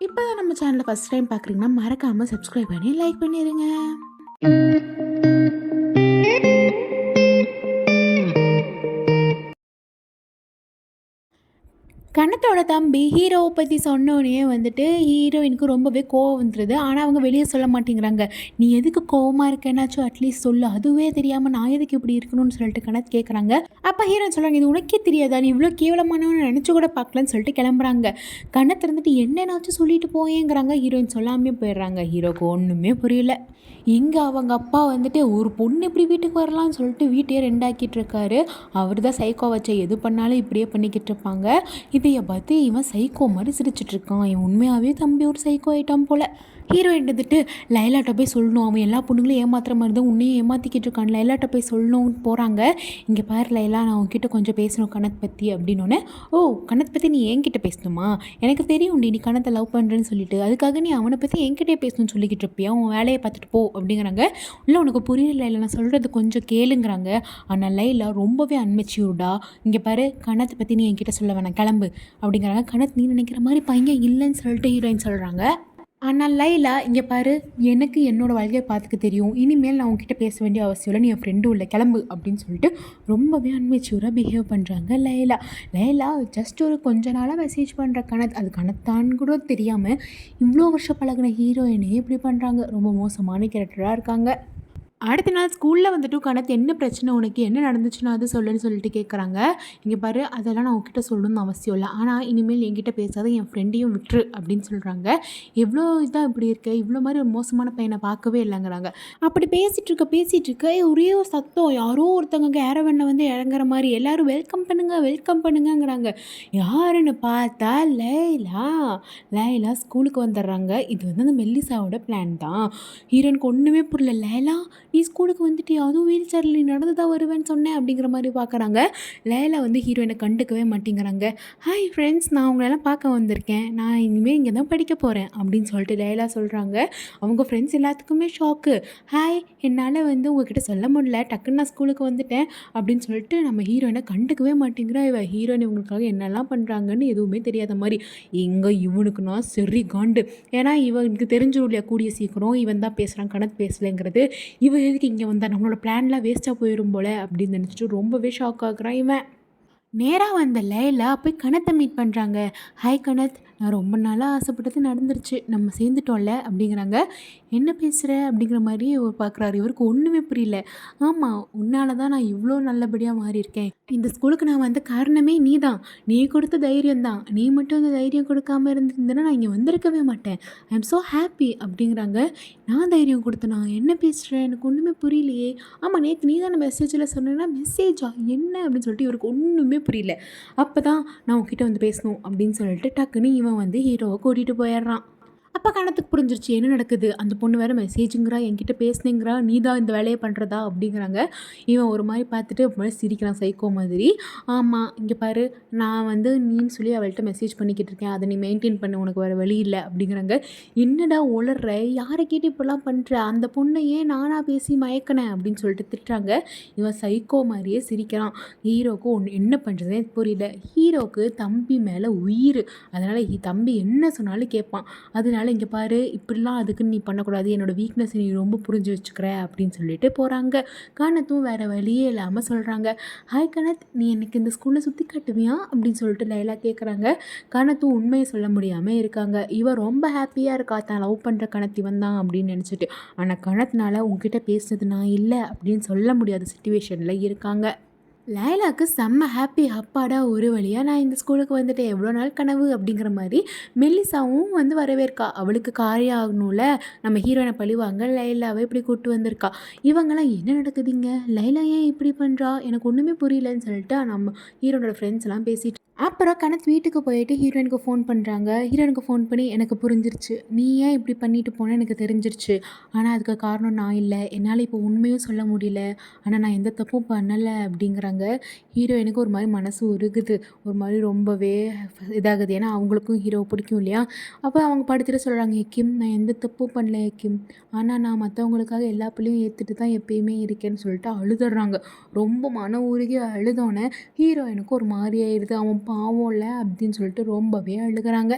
இப்போ நம்ம சேனலை ஃபஸ்ட் டைம் பார்க்குறீங்கன்னா மறக்காமல் சப்ஸ்கிரைப் பண்ணி லைக் பண்ணிடுங்க கணத்தோட தம்பி ஹீரோவை பற்றி சொன்னோடனே வந்துட்டு ஹீரோயினுக்கு ரொம்பவே கோவம் வந்துடுது ஆனால் அவங்க வெளியே சொல்ல மாட்டேங்கிறாங்க. நீ எதுக்கு கோவமாக இருக்கேனாச்சும் அட்லீஸ்ட் சொல்லு. அதுவே தெரியாமல் நான் எதுக்கு இப்படி இருக்கணும்னு சொல்லிட்டு கணக்கு கேட்குறாங்க அப்போ ஹீரோயின் சொல்கிறாங்க இது உனக்கே தெரியாதா? நீ இவ்வளோ கேவலமானவன்னு நினச்சி கூட பார்க்கலன்னு சொல்லிட்டு கிளம்புறாங்க. கண்ணை திறந்துட்டு என்னென்னாச்சும் சொல்லிட்டு போயேங்கிறாங்க. ஹீரோயின் சொல்லாமே போயிடுறாங்க. ஹீரோக்கு ஒன்றுமே புரியல. இங்கே அவங்க அப்பா வந்துட்டு ஒரு பொண்ணு இப்படி வீட்டுக்கு வரலாம்னு சொல்லிட்டு வீட்டையே ரெண்டாக்கிட்டு இருக்காரு. அவர் தான் சைக்கோ வச்ச. எது பண்ணாலும் இப்படியே பண்ணிக்கிட்டு இருப்பாங்க. இதைய பார்த்து இவன் சைக்கோ மாதிரி சிரிச்சிட்ருக்கான் இவன் உண்மையாகவே தம்பி ஒரு சைக்கோ ஐட்டம் போல். ஹீரோயின் வந்துட்டு லைலாட்ட போய் சொல்லணும். அவன் எல்லா பொண்ணுங்களும் ஏமாத்துற மாதிரி தான் உன்னையும் ஏமாற்றிக்கிட்டு இருக்கான் லைலாட்ட போய் சொல்லணும்னு போகிறாங்க இங்கே பாரு லைலா நான் உன்கிட்ட கொஞ்சம் பேசணும் கணத் பற்றி அப்படின்னோடனே ஓ கணத் பற்றி நீ என்கிட்ட பேசணுமா? எனக்கு தெரியும் நீ கணத்தை லவ் பண்ணுறேன்னு சொல்லிட்டு. அதுக்காக நீ அவனை பற்றி என்கிட்டே பேசணும்னு சொல்லிக்கிட்டு இருப்பியா? உன் வேலையை பார்த்துட்டு போ. அப்படிங்கிறாங்க. இல்லை உனக்கு புரியல இல்லை நான் சொல்கிறது கொஞ்சம் கேளுங்கிறாங்க. ஆனால் லைலா ரொம்பவே அன்மெச்சியூர்டா இங்கே பாரு கணத்தை பற்றி நீ என்கிட்ட சொல்ல வேணாம். கிளம்பு. அப்படிங்கிறாங்க. கணத் நீ நினைக்கிற மாதிரி பையன் இல்லைன்னு சொல்லிட்டு ஹீரோயின் சொல்கிறாங்க ஆனால் லைலா இங்கே பாரு எனக்கு என்னோட வாழ்க்கையை பார்த்துக்க தெரியும். இனிமேல் நான் உங்ககிட்ட பேச வேண்டிய அவசியம் இல்லை. நீ என் ஃப்ரெண்டும் இல்லை. கிளம்பு அப்படின்னு சொல்லிட்டு ரொம்பவே அன்மெச்சூராக பிஹேவ் பண்ணுறாங்க லைலா. லைலா ஜஸ்ட் ஒரு கொஞ்ச நாளாக மெசேஜ் பண்ணுற கணத் அது கணத்தான்னு கூட தெரியாமல் இவ்வளோ வருஷம் பழகின ஹீரோயினே இப்படி பண்ணுறாங்க ரொம்ப மோசமான கேரக்டராக இருக்காங்க. அடுத்த நாள் ஸ்கூலில் வந்துட்டு கணத்து என்ன பிரச்சனை உனக்கு என்ன நடந்துச்சுன்னா அது சொல்லுன்னு சொல்லிட்டு கேட்குறாங்க இங்கே பாரு அதெல்லாம் நான் உங்ககிட்ட சொல்லணும்னு அவசியம் இல்லை. ஆனால் இனிமேல் என்கிட்ட பேசாத என் ஃப்ரெண்டையும் விட்டுரு அப்படின்னு சொல்கிறாங்க எவ்வளோ இதாக இப்படி இருக்க? இவ்வளோ மாதிரி ஒரு மோசமான பையனை பார்க்கவே இல்லைங்கிறாங்க. அப்படி பேசிகிட்டு இருக்க பேசிகிட்டு இருக்க ஒரே ஒரு சத்தம். யாரோ ஒருத்தவங்க கேரவனில் வந்து இறங்குற மாதிரி. எல்லோரும் வெல்கம் பண்ணுங்க வெல்கம் பண்ணுங்கங்கிறாங்க. யாருன்னு பார்த்தா லைலா லைலா ஸ்கூலுக்கு வந்துடுறாங்க. இது வந்து அந்த மெல்லிசாவோட பிளான் தான். ஹீரோனுக்கு ஒன்றுமே புரியல. லைலா நீ ஸ்கூலுக்கு வந்துட்டு அதுவும் வீல் சேரில் நீ நடந்து தான் வருவேன்னு சொன்னேன் அப்படிங்கிற மாதிரி பார்க்குறாங்க லேலா வந்து ஹீரோயினை கண்டுக்கவே மாட்டேங்கிறாங்க. ஹாய் ஃப்ரெண்ட்ஸ் நான் அவங்களெல்லாம் பார்க்க வந்திருக்கேன். நான் இனிமேல் இங்கே தான் படிக்க போகிறேன் அப்படின்னு சொல்லிட்டு லேலா சொல்கிறாங்க அவங்க ஃப்ரெண்ட்ஸ் எல்லாத்துக்குமே ஷாக்கு ஹாய் என்னால் வந்து உங்ககிட்ட சொல்ல முடியல. டக்குன்னு நான் ஸ்கூலுக்கு வந்துட்டேன் அப்படின்னு சொல்லிட்டு நம்ம ஹீரோயினை கண்டுக்கவே மாட்டேங்கிறா. இவ ஹீரோயின் இவங்களுக்காக என்னெல்லாம் பண்ணுறாங்கன்னு எதுவுமே தெரியாத மாதிரி. எங்கே இவனுக்குனா சரி காண்டு. ஏன்னா இவனுக்கு தெரிஞ்சிடும் இல்லையா கூடிய சீக்கிரம். இவன் தான் பேசுகிறான் கணக்கு பேசலைங்கிறது. இவன் எதுக்கு இங்கே வந்தா? நம்மளோட பிளான்லாம் வேஸ்ட்டாக போயிடும் போல அப்படின்னு நினச்சிட்டு ரொம்பவே ஷாக் ஆகுறான் இவன். நேராக வந்த லைலா போய் கணத்தை மீட் பண்ணுறாங்க ஹாய் கணத் நான் ரொம்ப நாளாக ஆசைப்பட்டது நடந்துருச்சு. நம்ம சேர்ந்துட்டோம்ல அப்படிங்கிறாங்க. என்ன பேசுகிற அப்படிங்கிற மாதிரி இவர் பார்க்குறாரு இவருக்கு ஒன்றுமே புரியல. ஆமாம் உன்னால தான் நான் இவ்வளோ நல்லபடியாக மாறியிருக்கேன். இந்த ஸ்கூலுக்கு நான் வந்த காரணமே நீ தான் நீ கொடுத்த தைரியம் தான் நீ மட்டும் அந்த தைரியம் கொடுக்காம இருந்திருந்தேன்னா நான் இங்கே வந்திருக்கவே மாட்டேன். ஐ எம் ஸோ ஹாப்பி அப்படிங்கிறாங்க. நான் தைரியம் கொடுத்தனா? என்ன பேசுகிறேன் எனக்கு ஒன்றுமே புரியலையே. ஆமாம் நேற்று நீ தானே மெசேஜில் சொன்னேன்னா மெசேஜா என்ன? அப்படின்னு சொல்லிட்டு இவருக்கு ஒன்றுமே புரியல. அப்போ தான் நான் உங்ககிட்ட வந்து பேசணும் அப்படின்னு சொல்லிட்டு டக்குன்னு இவன் வந்து ஹீரோவை கூட்டிகிட்டு போயிடுறான். அப்போ கணத்துக்கு புரிஞ்சிருச்சு என்ன நடக்குது? அந்த பொண்ணு வேறு மெசேஜுங்கிறா என்கிட்ட பேசுனேங்கிறா நீ தான் இந்த வேலையை பண்ணுறதா அப்படிங்கிறாங்க. இவன் ஒரு மாதிரி பார்த்துட்டு ஒரு மாதிரி சிரிக்கிறான் சைக்கோ மாதிரி. ஆமாம் இங்கே பாரு நான் வந்து நீன்னு சொல்லி அவள்கிட்ட மெசேஜ் பண்ணிக்கிட்டு இருக்கேன். அதை நீ மெயின்டைன் பண்ண உனக்கு வேறு வழி இல்லை அப்படிங்கிறாங்க. என்னடா உளர்ற? யாரை கேட்டு இப்படிலாம் பண்ணுற அந்த பொண்ணை ஏன் நானாக பேசி மயக்கினேன்? அப்படின்னு சொல்லிட்டு திட்டுறாங்க. இவன் சைக்கோ மாதிரியே சிரிக்கிறான். ஹீரோக்கு ஒன்று என்ன பண்ணுறதே புரியல. ஹீரோக்கு தம்பி மேலே உயிர். அதனால் தம்பி என்ன சொன்னாலும் கேட்பான். அதனால இங்கே பாரு இப்படிலாம் அதுக்குன்னு நீ பண்ணக்கூடாது என்னோடய வீக்னஸ் நீ ரொம்ப புரிஞ்சு வச்சுக்கிற அப்படின்னு சொல்லிட்டு போகிறாங்க கணத்தும் வேறு வழியே இல்லாமல் சொல்கிறாங்க ஹாய் கணத் நீ எனக்கு இந்த ஸ்கூலில் சுற்றி காட்டுவியா? அப்படின்னு சொல்லிட்டு லைலா கேட்குறாங்க கணத்தும் உண்மையை சொல்ல முடியாமல் இருக்காங்க. இவன் ரொம்ப ஹாப்பியாக இருக்கா? தான் லவ் பண்ணுற கணத்தி இவன் தான் அப்படின்னு நினச்சிட்டு. ஆனால் கணத்தினால உங்ககிட்ட பேசுனது நான் இல்லை அப்படின்னு சொல்ல முடியாத சுச்சுவேஷனில் இருக்காங்க. லைலாக்கு செம்ம ஹாப்பி அப்பாடா ஒரு வழியாக நான் இந்த ஸ்கூலுக்கு வந்துட்டேன். எவ்வளோ நாள் கனவு அப்படிங்கிற மாதிரி மெல்லிசாவும் வந்து வரவேற்கா. அவளுக்கு காரியம் ஆகணும்ல. நம்ம ஹீரோயினை பழிவாங்க. லைலாவை இப்படி கூப்பிட்டு வந்திருக்கா. இவங்கெல்லாம் என்ன நடக்குதுங்க லைலா ஏன் இப்படி பண்ணுறா எனக்கு ஒன்றுமே புரியலன்னு சொல்லிட்டு நம்ம ஹீரோனோட ஃப்ரெண்ட்ஸ்லாம் பேசிட்டு அப்புறம் கணத் வீட்டுக்கு போயிட்டு ஹீரோயினுக்கு ஃபோன் பண்ணுறாங்க ஹீரோயினுக்கு ஃபோன் பண்ணி எனக்கு புரிஞ்சிருச்சு. நீ ஏன் இப்படி பண்ணிட்டு போன? எனக்கு தெரிஞ்சிருச்சு. ஆனால் அதுக்கு காரணம் நான் இல்லை. என்னால் இப்போ உண்மையும் சொல்ல முடியல. ஆனால் நான் எந்த தப்பும் பண்ணலை அப்படிங்கிறாங்க. ஹீரோயினுக்கு ஒரு மாதிரி மனசு உருகுது. ஒரு மாதிரி ரொம்பவே இதாகுது. ஏன்னா அவங்களுக்கும் ஹீரோவை பிடிக்கும் இல்லையா? அப்போ அவங்க படுத்துட்டு சொல்கிறாங்க எக்கிம் நான் எந்த தப்பும் பண்ணல எக்கிம் ஆனால் நான் மற்றவங்களுக்காக எல்லா பிள்ளையும் ஏற்றுட்டு தான் எப்பயுமே இருக்கேன்னு சொல்லிட்டு அழுதுடுறாங்க. ரொம்ப மன உருகி அழுதோன்னே ஹீரோயினுக்கு ஒரு மாதிரி ஆயிடுது. அவன் பாவம்ல அப்படின்னு சொல்லிட்டு ரொம்பவே அழுகிறாங்க.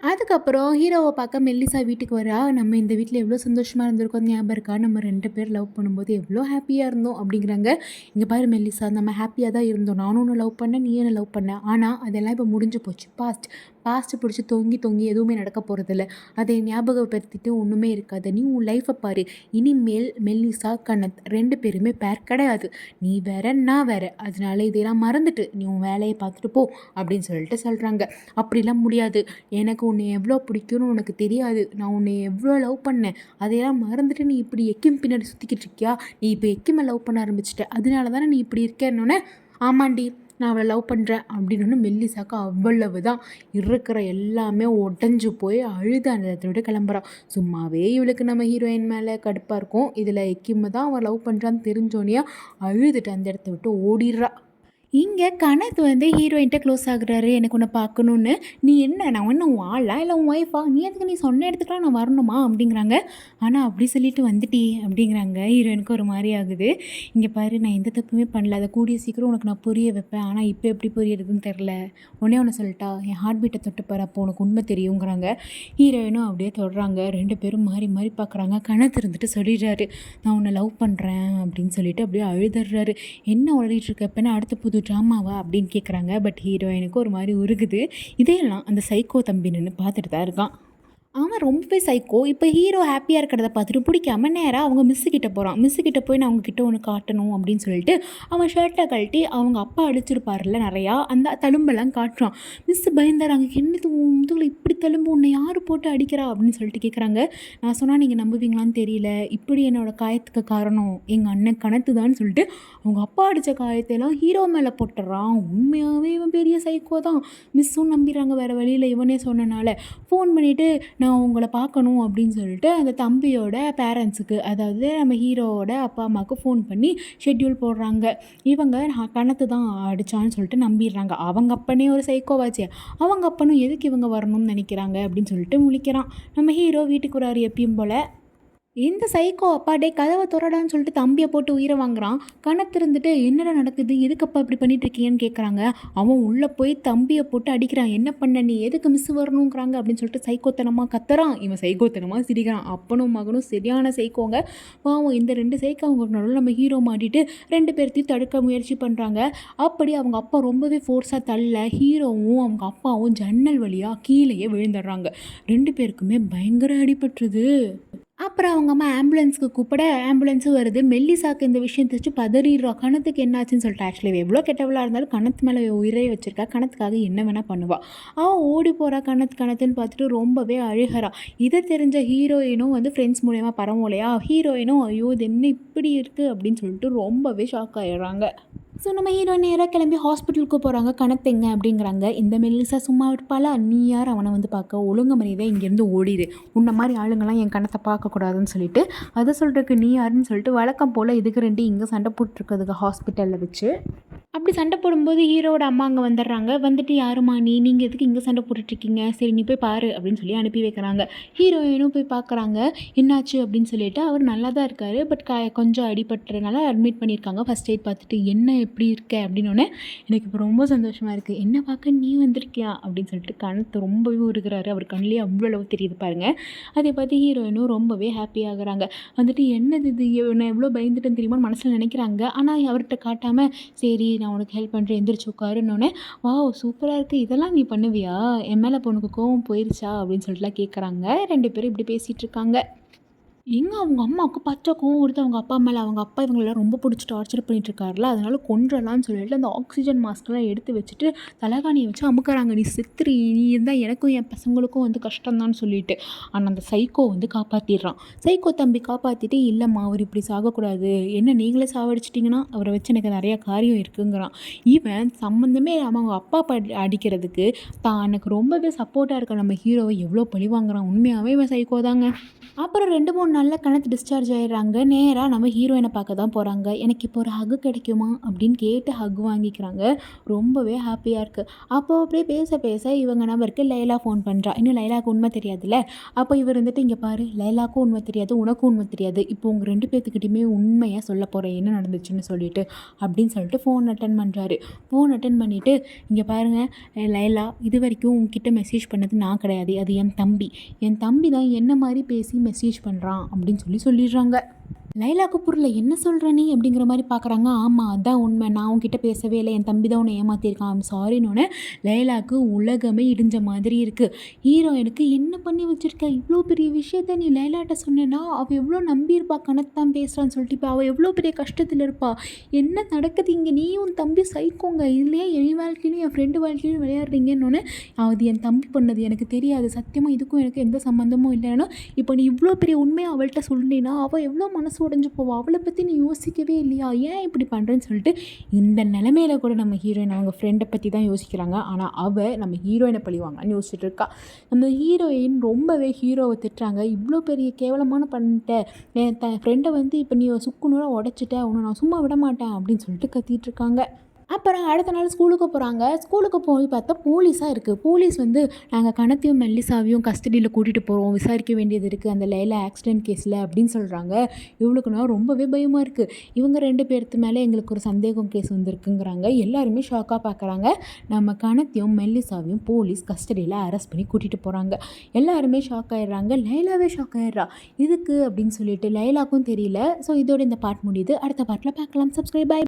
அதுக்கப்புறம் ஹீரோவை பார்க்க மெல்லிசா வீட்டுக்கு வரா. நம்ம இந்த வீட்டில் எவ்வளோ சந்தோஷமாக இருந்திருக்கோம் ஞாபகம் இருக்கா? நம்ம ரெண்டு பேர் லவ் பண்ணும்போது எவ்வளோ ஹாப்பியாக இருந்தோம் அப்படிங்கிறாங்க. இங்கே பாரு மெல்லிசா நம்ம ஹாப்பியாக தான் இருந்தோம். நானும் ஒன்று லவ் பண்ணேன் நீ என்ன லவ் பண்ண. ஆனால் அதெல்லாம் இப்போ முடிஞ்சு போச்சு. பாஸ்ட் பாஸ்ட்டு பிடிச்சி தொங்கி தொங்கி எதுவுமே நடக்க போகிறதில்ல அதை ஞாபகப்படுத்திட்டு ஒன்றுமே இருக்காது. நீ உன் லைஃப்பை பாரு. இனிமேல் மெல்லிசா கண்ணத் ரெண்டு பேருமே பேர் கிடையாது. நீ வேற நான் வேற. அதனால இதையெல்லாம் மறந்துட்டு நீ உன் வேலையை பார்த்துட்டு போ அப்படின்னு சொல்லிட்டு சொல்கிறாங்க அப்படிலாம் முடியாது. எனக்கு உன்னை எவ்வளோ பிடிக்கும்னு உனக்கு தெரியாது. நான் உன்னை எவ்வளோ லவ் பண்ணேன். அதையெல்லாம் மறந்துட்டு நீ இப்படி எக்கிம் பின்னாடி சுற்றிக்கிட்டு இருக்கியா? நீ இப்போ எக்கிமை லவ் பண்ண ஆரம்பிச்சிட்ட. அதனால தானே நீ இப்படி இருக்கேன்னொன்னே? ஆமாண்டி. நான் அவளை லவ் பண்ணுறேன் அப்படின்னு மெல்லிசாக்கா அவ்வளவு தான் இருக்கிற எல்லாமே உடஞ்சி போய் அழுது அந்த இடத்த விட்டு கிளம்புறான் சும்மாவே இவளுக்கு நம்ம ஹீரோயின் மேலே கடுப்பாக இருக்கும். இதில் எக்கிம்மை தான் அவன் லவ் பண்ணுறான்னு தெரிஞ்சோன்னே அழுதுட்டு அந்த இடத்த விட்டு ஓடிடுறா. இங்கே கனத் வந்து ஹீரோயின்ட்ட க்ளோஸ் ஆகுறாரு எனக்கு உன்னை பார்க்கணுன்னு நீ என்ன? நான் ஒன்று உன் ஆளா? இல்லை உன் ஒய்ஃபா நீ எதுக்கு நீ சொன்ன இடத்துக்குலாம் நான் வரணுமா? அப்படிங்கிறாங்க. ஆனால் அப்படி சொல்லிட்டு வந்துட்டி. அப்படிங்கிறாங்க. ஹீரோயினுக்கு ஒரு மாதிரி ஆகுது. இங்கே பாரு நான் எந்த தப்புமே பண்ணல. அதை கூடிய சீக்கிரம் உனக்கு நான் புரிய வைப்பேன். ஆனால் இப்போ எப்படி புரியறதுன்னு தெரில உடனே ஒன்று சொல்லிட்டா. என் ஹார்ட் பீட்டை தொட்டு பாரு அப்போ உனக்கு உண்மை தெரியுங்கிறாங்க. ஹீரோயினும் அப்படியே தொடுறாங்க. ரெண்டு பேரும் மாறி மாறி பார்க்குறாங்க கணத்து இருந்துட்டு சொல்லிடுறாரு. நான் உன்னை லவ் பண்ணுறேன் அப்படின்னு சொல்லிட்டு அப்படியே அழுதுடுறாரு என்ன உளறிட்டு இருக்க? அடுத்த புது ட்ராமாவா அப்படின்னு கேட்குறாங்க பட் ஹீரோயினுக்கு ஒரு மாதிரி உருகுது. இதையெல்லாம் அந்த சைக்கோ தம்பி நின்று பார்த்துட்டு தான் இருக்கான். அவன் ரொம்பவே சைக்கோ இப்போ ஹீரோ ஹாப்பியாக இருக்கிறத பார்த்துட்டு பிடிக்காம நேராக அவங்க மிஸ்ஸு கிட்டே போகிறான் மிஸ்ஸு கிட்டே போய் நான் அவங்கக்கிட்ட ஒன்று காட்டணும் அப்படின்னு சொல்லிட்டு அவன் ஷர்ட்டை கழட்டி அவங்க அப்பா அடிச்சிருப்பார்ல நிறையா அந்த தழும்பெல்லாம் காட்டுறான். மிஸ்ஸு பயந்தாராங்க என்னது முதுகில் இப்படி தழும்பு? உன்னை யார் போட்டு அடிக்கிறா? அப்படின்னு சொல்லிட்டு கேட்குறாங்க நான் சொன்னால் நீங்கள் நம்புவீங்களான்னு தெரியல. இப்படி என்னோட காயத்துக்கு காரணம் எங்கள் அண்ணன் கணத்து தான் சொல்லிட்டு அவங்க அப்பா அடித்த காயத்தையெல்லாம் ஹீரோ மேலே போட்டுறான். உண்மையாகவே இவன் பெரிய சைக்கோ தான். மிஸ்ஸும் நம்பிடுறாங்க வேறு வழியில். இவனே சொன்னனால ஃபோன் பண்ணிவிட்டு நான் உங்களை பார்க்கணும் அப்படின்னு சொல்லிட்டு அந்த தம்பியோட பேரண்ட்ஸுக்கு அதாவது நம்ம ஹீரோவோட அப்பா அம்மாவுக்கு ஃபோன் பண்ணி ஷெட்யூல் போடுறாங்க. இவங்க நான் கணத்து தான் அடித்தான்னு சொல்லிட்டு நம்பிடுறாங்க. அவங்க அப்பனே ஒரு சைக்கோவாச்சு அவங்க அப்பனும் எதுக்கு இவங்க வரணும்னு நினைக்கிறாங்க? அப்படின்னு சொல்லிட்டு முழிக்கிறான். நம்ம ஹீரோ வீட்டுக்கு வராரு எப்பயும் போல். இந்த சைக்கோ அப்பா டே கதவை துறடான்னு சொல்லிட்டு தம்பியை போட்டு உயிரை வாங்குறான். கணத்திருந்துட்டு என்னடா நடக்குது? எதுக்கப்பா இப்படி பண்ணிட்டு இருக்கீங்கன்னு கேட்குறாங்க அவன் உள்ளே போய் தம்பியை போட்டு அடிக்கிறான். என்ன பண்ண நீ? எதுக்கு மிஸ் வரணுங்கிறாங்க அப்படின்னு சொல்லிட்டு சைக்கோத்தனமாக கத்துறான். இவன் சைக்கோத்தனமாக சிரிக்கிறான். அப்பனும் மகனும் சரியான சைக்கோங்க பாவம் இந்த ரெண்டு சைக்கோ அவங்க நடுவில் நம்ம ஹீரோ மாட்டிட்டு ரெண்டு பேர்த்தையும் தடுக்க முயற்சி பண்ணுறாங்க அப்படி அவங்க அப்பா ரொம்பவே ஃபோர்ஸாக தள்ள ஹீரோவும் அவங்க அப்பாவும் ஜன்னல் வழியாக கீழேயே விழுந்துடுறாங்க. ரெண்டு பேருக்குமே பயங்கர அடிபட்டுருது. அப்புறம் அவங்க அம்மா ஆம்புலன்ஸ்க்கு கூப்பிட ஆம்புலன்ஸும் வருது. மெல்லிசாக்கு இந்த விஷயம் தெரிஞ்சு பதறிடுறா. கணத்துக்கு என்னாச்சுன்னு சொல்லிட்டு ஆக்சுவலி எவ்வளோ கெட்டவளாக இருந்தாலும் கணத்து மேலே உயிரே வச்சிருக்கா. கணத்துக்காக என்ன வேணால் பண்ணுவாள் அவன் ஓடி போகிறா கணத்து கணத்துன்னு பார்த்துட்டு ரொம்பவே அழுகிறா. இதை தெரிஞ்ச ஹீரோயினும் வந்து ஃப்ரெண்ட்ஸ் மூலயமா பரவோலையா ஹீரோயினும் ஐயோ இது என்ன இப்படி இருக்குது அப்படின்னு சொல்லிட்டு ரொம்பவே ஷாக் ஆகிடுறாங்க ஸோ நம்ம ஹீரோ நேராக கிளம்பி ஹாஸ்பிட்டலுக்கு போகிறாங்க கணத்தெங்க அப்படிங்கிறாங்க. இந்த மெல்லிசா சும்மா இருப்பாளா? நீ யார்? அவனை வந்து பார்க்க ஒழுங்கு மனிதன் இங்கேருந்து ஓடிடு உன்ன மாதிரி ஆளுங்கெல்லாம் என் கணத்தை பார்க்கக்கூடாதுன்னு சொல்லிட்டு அதை சொல்கிறதுக்கு நீ யாருன்னு சொல்லிட்டு வழக்கம் போல் இதுக்கு ரெண்டு இங்கே சண்டை போட்டுருக்கிறதுக்கு ஹாஸ்பிட்டலில் வச்சு. அப்படி சண்டை போடும்போது ஹீரோட அம்மா அங்கே வந்துடுறாங்க. வந்துட்டு யாருமா நீ? நீங்கள் எதுக்கு இங்கே சண்டை போட்டுட்ருக்கீங்க? சரி நீ போய் பாரு அப்படின்னு சொல்லி அனுப்பி வைக்கிறாங்க. ஹீரோயினும் போய் பார்க்குறாங்க. என்னாச்சு? அப்படின்னு சொல்லிட்டு அவர் நல்லா தான் இருக்கார். பட் க கொஞ்சம் அடிபட்டுறதுனால அட்மிட் பண்ணியிருக்காங்க. ஃபஸ்ட் எய்ட் பார்த்துட்டு என்ன எப்படி இருக்க அப்படின்னோடனே எனக்கு இப்போ ரொம்ப சந்தோஷமாக இருக்குது என்ன பார்க்க நீ வந்திருக்கியா? அப்படின்னு சொல்லிட்டு கணத்தை ரொம்பவே உருகிறாரு. அவர் கண்ணிலே அவ்வளோ தெரியுது பாருங்கள் அதை பார்த்து ஹீரோயினும் ரொம்பவே ஹாப்பி ஆகுறாங்க. வந்துட்டு என்னது இது? நான் எவ்வளோ பயந்துட்டேன்னு தெரியுமா மனசில் நினைக்கிறாங்க. ஆனால் அவர்கிட்ட காட்டாமல் சரி நான் உனக்கு ஹெல்ப் பண்ணுறேன் எந்திரிச்சு உட்காருன்னொன்னே வா சூப்பராக இருக்குது இதெல்லாம் நீ பண்ணுவியா? என் மேலே இப்போ உனக்கு கோவம் போயிருச்சா? அப்படின்னு சொல்லிட்டுலாம் கேட்குறாங்க ரெண்டு பேரும் இப்படி பேசிகிட்டு இருக்காங்க. எங்கே அவங்க அம்மாவுக்கு பச்சை கோவம் வருது அவங்க அப்பா மேலே. அவங்க அப்பா இவங்களெல்லாம் ரொம்ப பிடிச்சி டார்ச்சர் பண்ணிட்டு இருக்காருல்ல அதனால கொன்றலாம்னு சொல்லிட்டு அந்த ஆக்சிஜன் மாஸ்க்லாம் எடுத்து வச்சுட்டு தலகாணியை வச்சு அமுக்கிறாங்க. நீ செத்துரு நீ இருந்தால் எனக்கும் என் பசங்களுக்கும் வந்து கஷ்டம்தான் சொல்லிட்டு. ஆனால் அந்த சைக்கோ வந்து காப்பாற்றிடுறான் சைக்கோ தம்பி காப்பாற்றிட்டு இல்லைம்மா அவர் இப்படி சாகக்கூடாது. என்ன நீங்களே சாவடிச்சிட்டிங்கன்னா அவரை வச்சு எனக்கு நிறையா காரியம் இருக்குங்கிறான். இவன் சம்மந்தமே அவங்க அப்பா அடிக்கிறதுக்கு தான் எனக்கு ரொம்பவே சப்போர்ட்டாக இருக்க நம்ம ஹீரோவை எவ்வளோ பழி வாங்குறான். உண்மையாகவே இவன் சைக்கோ தாங்க. அப்புறம் ரெண்டு மூணு நல்ல கணக்கு டிஸ்சார்ஜ் ஆயிடுறாங்க. நேராக நம்ம ஹீரோயினை பார்க்க தான் போகிறாங்க எனக்கு இப்போ ஒரு ஹக்கு கிடைக்குமா? அப்படின்னு கேட்டு ஹக் வாங்கிக்கிறாங்க. ரொம்பவே ஹாப்பியாக இருக்குது அப்போ அப்படியே பேச பேச இவங்க நம்பருக்கு லைலா ஃபோன் பண்ணுறா இன்னும் லைலாவுக்கு உண்மை தெரியாதுல்ல? அப்போ இவர் வந்துட்டு இங்கே பாரு லைலாக்கும் உண்மை தெரியாது உனக்கும் உண்மை தெரியாது. இப்போ உங்கள் ரெண்டு பேர்த்துக்கிட்டையுமே உண்மையாக சொல்ல போகிறேன் என்ன நடந்துச்சுன்னு சொல்லிட்டு அப்படின்னு சொல்லிட்டு ஃபோன் அட்டன் பண்ணுறாரு ஃபோன் அட்டன் பண்ணிவிட்டு இங்கே பாருங்கள் லைலா இது வரைக்கும் உங்ககிட்ட மெசேஜ் பண்ணது நான் கிடையாது. அது என் தம்பி. என் தம்பி தான் என்ன மாதிரி பேசி மெசேஜ் பண்ணுறான் அப்படின்னு சொல்லி சொல்லிடுறாங்க. லைலாக்கு கபூரில் என்ன சொல்கிற நீ அப்படிங்கிற மாதிரி பார்க்குறாங்க ஆமாம் அதான் உண்மை. நான் உன்கிட்ட பேசவே இல்லை. என் தம்பி தான் உன்னை ஏமாற்றிருக்கான் ஐம் சாரின்னு லைலாக்கு உலகமே இடிஞ்ச மாதிரி இருக்குது ஹீரோயினுக்கு என்ன பண்ணி வச்சுருக்க? இவ்வளோ பெரிய விஷயத்த நீ லைலாட்ட சொன்னேன்னா அவள் எவ்வளோ நம்பியிருப்பா? கணக்கு தான் பேசுகிறான்னு சொல்லிட்டு இப்போ அவள் எவ்வளோ பெரிய கஷ்டத்தில் இருப்பா? என்ன நடக்குது இங்கே? நீயும் உன் தம்பி சைக்கோங்க. இதுலேயே என் வாழ்க்கையிலும் என் ஃப்ரெண்டு வாழ்க்கையிலும் விளையாடுறீங்கன்னு அது என் தம்பி பண்ணது. எனக்கு தெரியாது. சத்தியமாக இதுக்கும் எனக்கு எந்த சம்மந்தமும் இல்லைன்னா இப்போ நீ இவ்வளோ பெரிய உண்மையை அவள்கிட்ட சொல்லினா அவள் எவ்வளோ மனசு உடஞ்சி போவா. அவளை பற்றி நீ யோசிக்கவே இல்லையா? ஏன் இப்படி பண்ணுறேன்னு சொல்லிட்டு இந்த நிலமையில கூட நம்ம ஹீரோயின் அவங்க ஃப்ரெண்டை பற்றி தான் யோசிக்கிறாங்க. ஆனால் அவள் நம்ம ஹீரோயினை பழிவாங்கன்னு யோசிச்சுட்டு இருக்கா. அந்த ஹீரோயின் ரொம்பவே ஹீரோவை திட்டுறாங்க. இவ்வளோ பெரிய கேவலமான பண்ணிட்ட. என் த ஃப்ரெண்டை வந்து இப்போ நீ சுக்குநூறாக உடச்சிட்ட. உன்னை நான் சும்மா விட மாட்டேன். அப்படின்னு சொல்லிட்டு கத்திட்டு இருக்காங்க. அப்புறம் அடுத்த நாள் ஸ்கூலுக்கு போகிறாங்க ஸ்கூலுக்கு போய் பார்த்தா போலீஸாக இருக்குது போலீஸ் வந்து நாங்கள் கணத்தையும் மெல்லிசாவையும் கஸ்டடியில் கூட்டிகிட்டு போகிறோம் விசாரிக்க வேண்டியது இருக்குது அந்த லைலா ஆக்சிடென்ட் கேஸில் அப்படின்னு சொல்கிறாங்க இவளுக்குனா ரொம்பவே பயமாக இருக்குது இவங்க ரெண்டு பேர்த்து மேலே எங்களுக்கு ஒரு சந்தேகம் கேஸ் வந்திருக்குங்கிறாங்க. எல்லாருமே ஷாக்காக பார்க்குறாங்க நம்ம கணத்தையும் மெல்லிசாவையும் போலீஸ் கஸ்டடியில் அரெஸ்ட் பண்ணி கூட்டிகிட்டு போகிறாங்க எல்லாருமே ஷாக் ஆகிடுறாங்க லைலாவே ஷாக் ஆகிடுறா இதுக்கு அப்படின்னு சொல்லிட்டு லைலாக்கும் தெரியல. ஸோ இதோட இந்த பாட் முடியுது. அடுத்த பாட்டில் பார்க்கலாம். Subscribe by